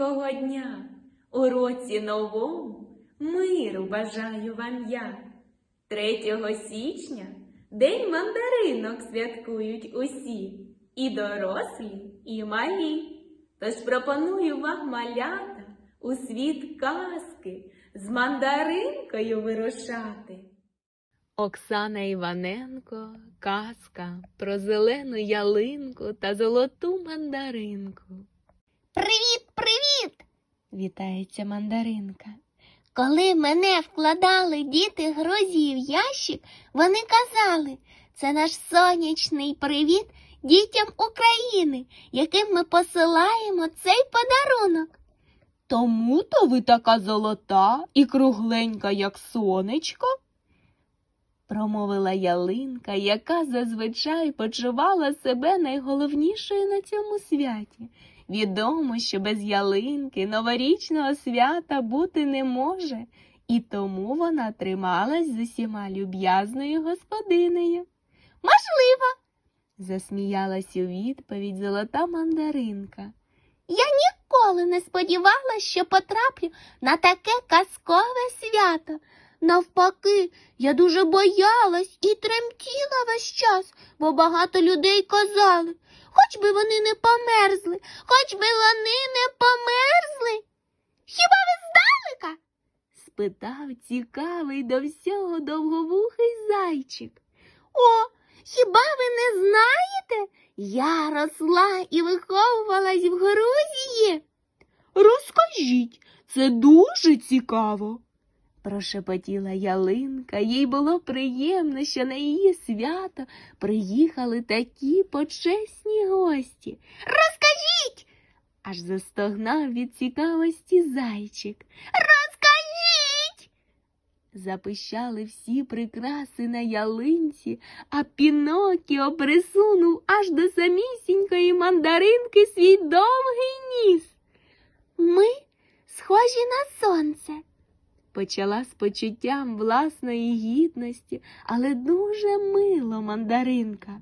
тихого дня, у році новому миру бажаю вам я. 3 січня День мандаринок святкують усі, і дорослі, і малі. Тож пропоную вам малята у світ казки з мандаринкою вирушати. Оксана Іваненко, казка про зелену ялинку та золоту мандаринку. Привіт, привіт! Вітається мандаринка. Коли мене вкладали діти Грузії в ящик, вони казали, це наш сонячний привіт дітям України, яким ми посилаємо цей подарунок. Тому то ви така золота і кругленька, як сонечко. Промовила ялинка, яка зазвичай почувала себе найголовнішою на цьому святі. Відомо, що без ялинки новорічного свята бути не може, і тому вона трималась з усіма люб'язною господинею. Можливо, Засміялась у відповідь золота мандаринка. я ніколи не сподівалася, що потраплю на таке казкове свято. Навпаки, я дуже боялась і тремтіла весь час, бо багато людей казали, хоч би вони не померзли, хоч би вони не померзли. Хіба ви здалека? спитав цікавий до всього довговухий зайчик. О, хіба ви не знаєте? Я росла і виховувалась в Грузії. Розкажіть, це дуже цікаво. Прошепотіла ялинка, їй було приємно, що на її свято приїхали такі почесні гості. Розкажіть, Аж застогнав від цікавості зайчик. розкажіть. Запищали всі прикраси на ялинці, а Пінокіо присунув аж до самісінької мандаринки свій довгий ніс. Ми схожі на сонце. Почала з почуттям власної гідності, але дуже мило мандаринка.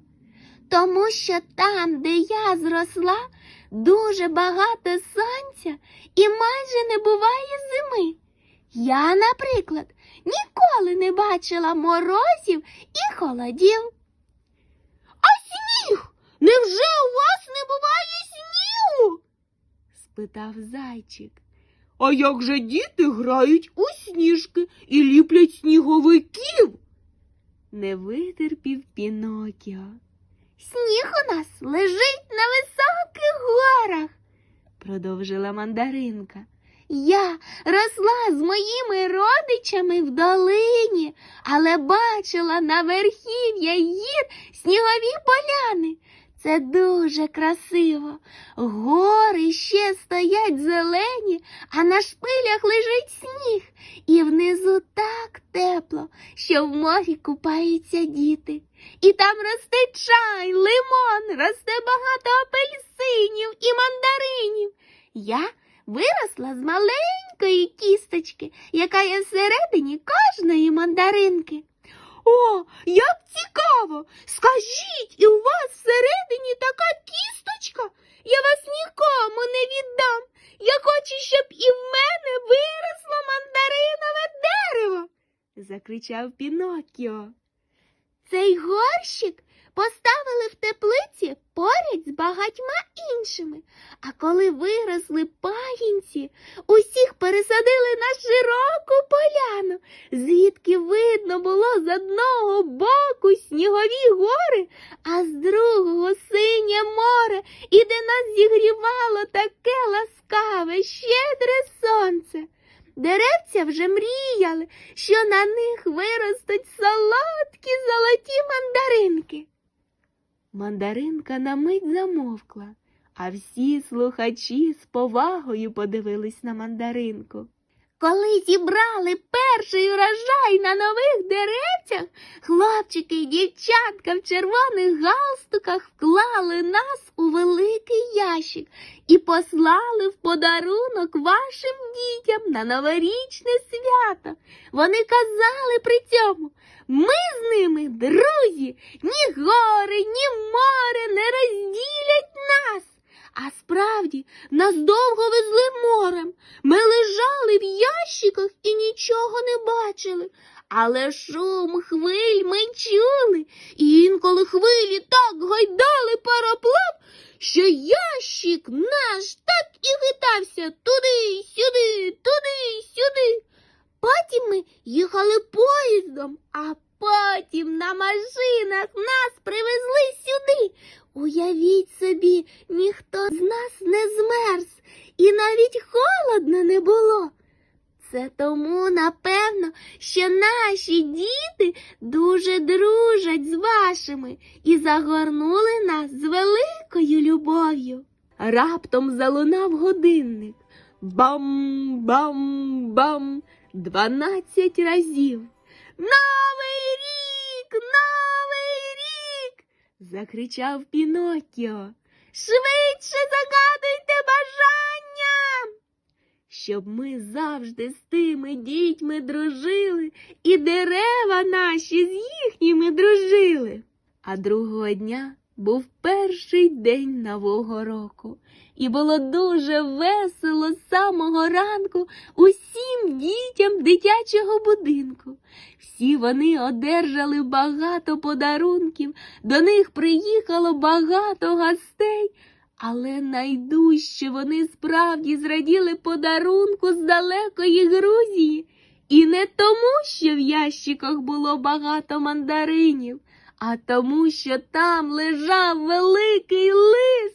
Тому що там, де я зросла, дуже багато сонця і майже не буває зими. Я, наприклад, ніколи не бачила морозів і холодів. А сніг? Невже у вас не буває снігу? спитав зайчик. А як же діти грають у сніжки і ліплять сніговиків? Не витерпів Пінокіо. Сніг у нас лежить на високих горах. продовжила мандаринка. Я росла з моїми родичами в долині, але бачила на верхів'я гір снігові поляни. Це дуже красиво. Гори ще стоять зелені, а на шпилях лежить сніг, і внизу так тепло, що в морі купаються діти. І там росте чай, лимон, росте багато апельсинів і мандаринів. Я виросла з маленької кісточки, яка є всередині кожної мандаринки. О, як цікаво! Скажіть, і у вас всередині така кісточка? Я вас нікому не віддам. Я хочу, щоб і в мене виросло мандаринове дерево. Закричав Пінокіо. Цей горщик поставили в теплиці поряд з багатьма іншими. А коли виросли пагінці, усіх пересадили на широку поляну, звідки видно було з одного боку снігові гори, а з другого синє море, і де нас зігрівало таке ласкаве, щедре сонце. Деревця вже мріяли, що на них виростуть солодкі золоті мандаринки. Мандаринка на мить замовкла, а всі слухачі з повагою подивились на мандаринку. Коли зібрали перший урожай на нових деревцях, хлопчики і дівчатка в червоних галстуках вклали нас ящик і послали в подарунок вашим дітям на новорічне свято. Вони казали при цьому, ми з ними друзі, ні гори, ні море не розділять справді, нас довго везли морем. Ми лежали в ящиках і нічого не бачили. Але шум хвиль ми чули, і інколи хвилі так гойдали пароплав, що ящик наш так і хитався туди, сюди, туди, сюди. Потім ми їхали поїздом, а потім на машинах нас привезли сюди. Уявіть собі, ніхто з нас не змерз, і навіть холодно не було. Це тому, напевно, що наші діти дуже дружать з вашими і загорнули нас з великою любов'ю. Раптом залунав годинник. Бам-бам-бам. Дванадцять разів. Новий рік! Новий рік! закричав Піноккіо. Швидше загадуйте бажання. Щоб ми завжди з тими дітьми дружили, і дерева наші з їхніми дружили. А другого дня був перший день нового року, і було дуже весело з самого ранку усім дітям дитячого будинку. Всі вони одержали багато подарунків, до них приїхало багато гостей. Але найдужче вони справді зраділи подарунку з далекої Грузії. І не тому, що в ящиках було багато мандаринів, а тому, що там лежав великий лист.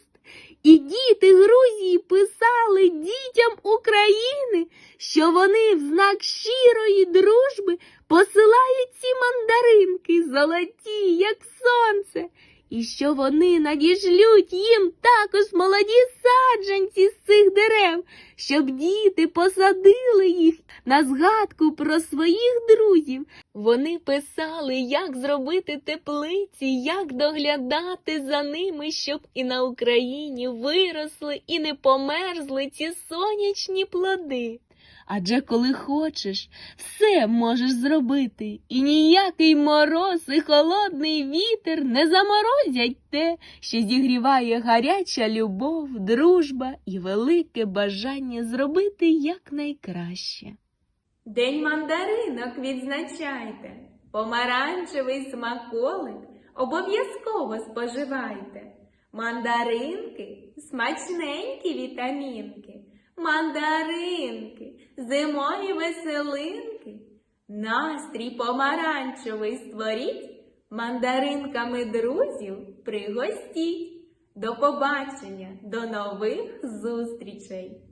І діти Грузії писали дітям України, що вони в знак щирої дружби посилають ці мандаринки золоті, як сонце і що вони надішлють їм також молоді саджанці з цих дерев, щоб діти посадили їх на згадку про своїх друзів. Вони писали, як зробити теплиці, як доглядати за ними, щоб і на Україні виросли і не померзли ці сонячні плоди. Адже коли хочеш, все можеш зробити, і ніякий мороз і холодний вітер не заморозять те, що зігріває гаряча любов, дружба і велике бажання зробити якнайкраще. День мандаринок відзначайте, помаранчевий смаколик обов'язково споживайте. Мандаринки смачненькі вітамінки, мандаринки, зимові веселинки. Настрій помаранчевий створіть, мандаринками друзів пригостіть. До побачення, до нових зустрічей!